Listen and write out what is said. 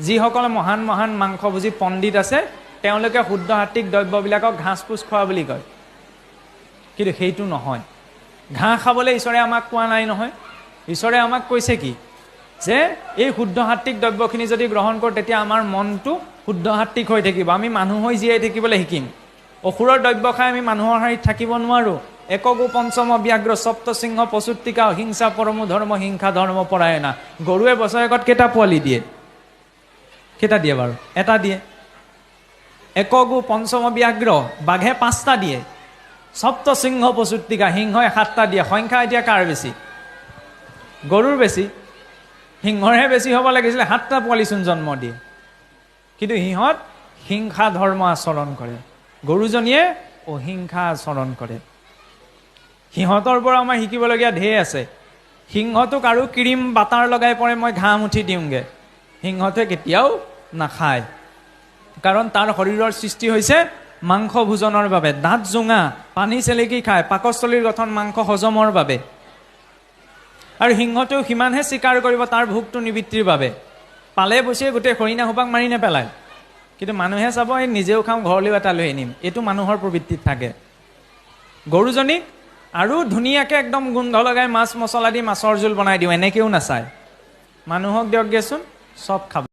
যিসকলে মহান মহান মাংসভোজী পণ্ডিত আছে তেওঁলোকে শুদ্ধ সাত্বিক দ্ৰব্যবিলাকক ঘাঁচ পুচ খোৱা বুলি কয়। কিন্তু সেইটো নহয়। ঘাঁহ খাবলৈ ঈশ্বৰে আমাক কোৱা নাই নহয়। ঈশ্বৰে আমাক কৈছে কি? যে এই শুদ্ধ সাত্বিক দ্ৰব্যখিনি যদি গ্ৰহণ কৰোঁ তেতিয়া আমাৰ মনটো শুদ্ধ সাত্বিক হৈ থাকিব। আমি মানুহ হৈ জীয়াই থাকিবলৈ শিকিম। অসুৰৰ দ্ৰব্য খাই আমি মানুহৰ শাৰীত থাকিব নোৱাৰোঁ। একগো পঞ্চম ব্যাঘ্ৰ সপ্ত সিংহ পশুত্তিকা অহিংসা পৰমো ধৰ্ম হিংসা ধৰ্ম পৰায়ণা। গৰুৱে বছৰেকত কেইটা পোৱালি দিয়ে? কেইটা দিয়ে বাৰু? এটা দিয়ে। একগো পঞ্চম ব্যাঘ্ৰ বাঘে পাঁচটা দিয়ে। সপ্ত সিংহ পশুত্তিকা সিংহই সাতটা দিয়ে। সংখ্যা এতিয়া কাৰ বেছি? গৰুৰ বেছি। সিংহৰহে বেছি হ'ব লাগিছিলে সাতটা পোৱালিচোন জন্ম দিয়ে। কিন্তু সিহঁত হিংসা ধৰ্ম আচৰণ কৰে। গৰুজনীয়ে অহিংসা আচৰণ কৰে। সিহঁতৰ পৰা আমাৰ শিকিবলগীয়া ঢেৰ আছে। সিংহটোক আৰু ক্ৰীম বাটাৰ লগাই পৰে মই ঘাঁহ মুঠি দিওঁগৈ। সিংহটোৱে কেতিয়াও নাখায়। কাৰণ তাৰ শৰীৰৰ সৃষ্টি হৈছে মাংস ভোজনৰ বাবে। দাঁত জোঙা পানী চেলেকি খায় পাকস্থলীৰ গঠন মাংস হজমৰ বাবে। আৰু সিংহটোও সিমানহে স্বীকাৰ কৰিব তাৰ ভোকটো নিবৃত্তিৰ বাবে। পালে বচিয়ে গোটেই হৰিণা সোপাক মাৰি নেপেলায়। কিন্তু মানুহে চাব এই নিজেও খাওঁ ঘৰলৈও এটা লৈ আনিম। এইটো মানুহৰ প্ৰবৃত্তিত থাকে। গৰুজনীক আৰু ধুনীয়াকৈ একদম গোন্ধ লগাই মাছ মছলা দি মাছৰ জোল বনাই দিওঁ এনেকৈও নাচায়। মানুহক দিয়ক সব খাবে।